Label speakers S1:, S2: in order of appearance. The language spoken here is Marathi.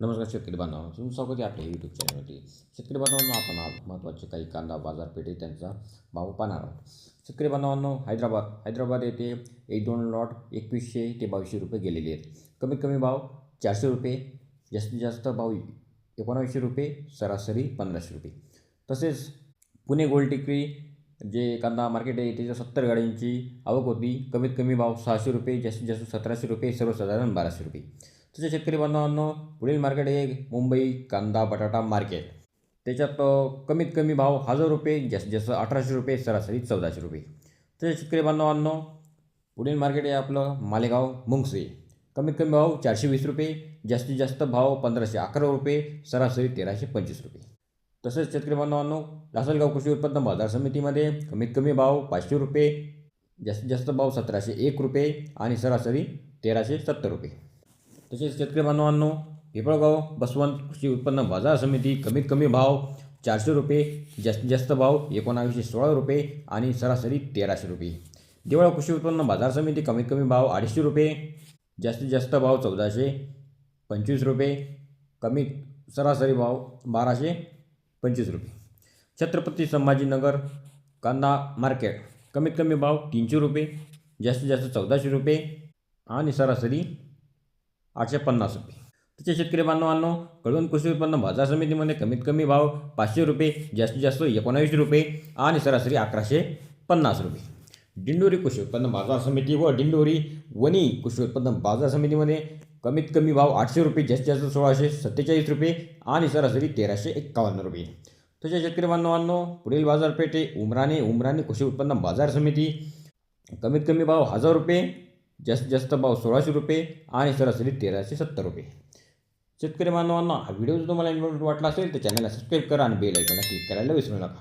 S1: नमस्कार शेतकरी बांधवांनो तुमचं स्वागत आहे आपल्या यूट्यूब चॅनलवरती शेतकरी बांधवांनो आपण आज महत्त्वाचे काही कांदा बाजारपेठे त्यांचा भाव पाहणार आहोत. शेतकरी बांधवांनो हैदराबाद हैदराबाद येथे एक दोन लॉट एकवीसशे ते बावीसशे रुपये गेलेले आहेत. कमीत कमी भाव चारशे रुपये जास्तीत जास्त भाव एकोणावीसशे रुपये सरासरी पंधराशे रुपये. तसेच पुणे गोल्ड टिकरी जे कांदा मार्केट आहे त्याच्या सत्तर गाड्यांची आवक होती कमीत कमी भाव सहाशे रुपये जास्तीत जास्त सतराशे रुपये सर्वसाधारण बाराशे रुपये. तसे शेतकरी बांधवांनो पुढील मार्केट हे मुंबई कांदा बटाटा मार्केट त्याच्यात कमीत कमी भाव हजार रुपये जास्तीत जास्त अठराशे रुपये सरासरी चौदाशे रुपये. तसे शेतकरी बांधवांनो पुढील मार्केट आहे आपलं मालेगाव मुंगसे कमीत कमी भाव चारशे वीस रुपये जास्तीत जास्त भाव पंधराशे अकरा रुपये सरासरी तेराशे पंचवीस रुपये. तसेच शेतकरी बांधवांनो लासलगाव कृषी उत्पन्न बाजार समितीमध्ये कमीत कमी भाव पाचशे रुपये जास्तीत जास्त भाव सतराशे एक रुपये आणि सरासरी तेराशे सत्तर रुपये. तसेच शेतकरी बांधवांनो पिपळगाव बसवंत कृषी उत्पन्न बाजार समिती कमीत कमी भाव चारशे रुपये जास्तीत जास्त भाव एकोणावीसशे सोळा रुपये आणि सरासरी तेराशे रुपये. देवळा कृषी उत्पन्न बाजार समिती कमीत कमी भाव अडीचशे रुपये जास्तीत जास्त भाव चौदाशे पंचवीस रुपये कमी सरासरी भाव बाराशे पंचवीस रुपये. छत्रपती संभाजीनगर कांदा मार्केट कमीत कमी भाव तीनशे रुपये जास्तीत जास्त चौदाशे रुपये आणि सरासरी आठशे पन्नास रुपये. त्याचे शेतकरी बांधवांनो कळवण कृषी उत्पन्न बाजार समितीमध्ये कमीत कमी भाव पाचशे रुपये जास्तीत जास्त एकोणावीसशे रुपये आणि सरासरी अकराशे पन्नास रुपये. दिंडोरी कृषी उत्पन्न बाजार समिती व दिंडोरी वणी कृषी उत्पन्न बाजार समितीमध्ये कमीत कमी भाव आठशे रुपये जास्तीत जास्त सोळाशे सत्तेचाळीस रुपये आणि सरासरी तेराशे एक्कावन्न रुपये. तसेच शेतकरी बांधवांनो पुढील बाजारपेठे उमराणे उमराणे कृषी उत्पन्न बाजार समिती कमीत कमी भाव हजार रुपये जास्तीत जास्त भाव सोळाशे रुपये आणि सरासरी तेराशे सत्तर रुपये. शेतकरी बांधवांना हा व्हिडिओ जर तुम्हाला इन्फॉर्मेटिव्ह वाटला असेल तर चॅनलला सबस्क्राईब करा आणि बेल ऐकून क्लिक करायला विसरू नका.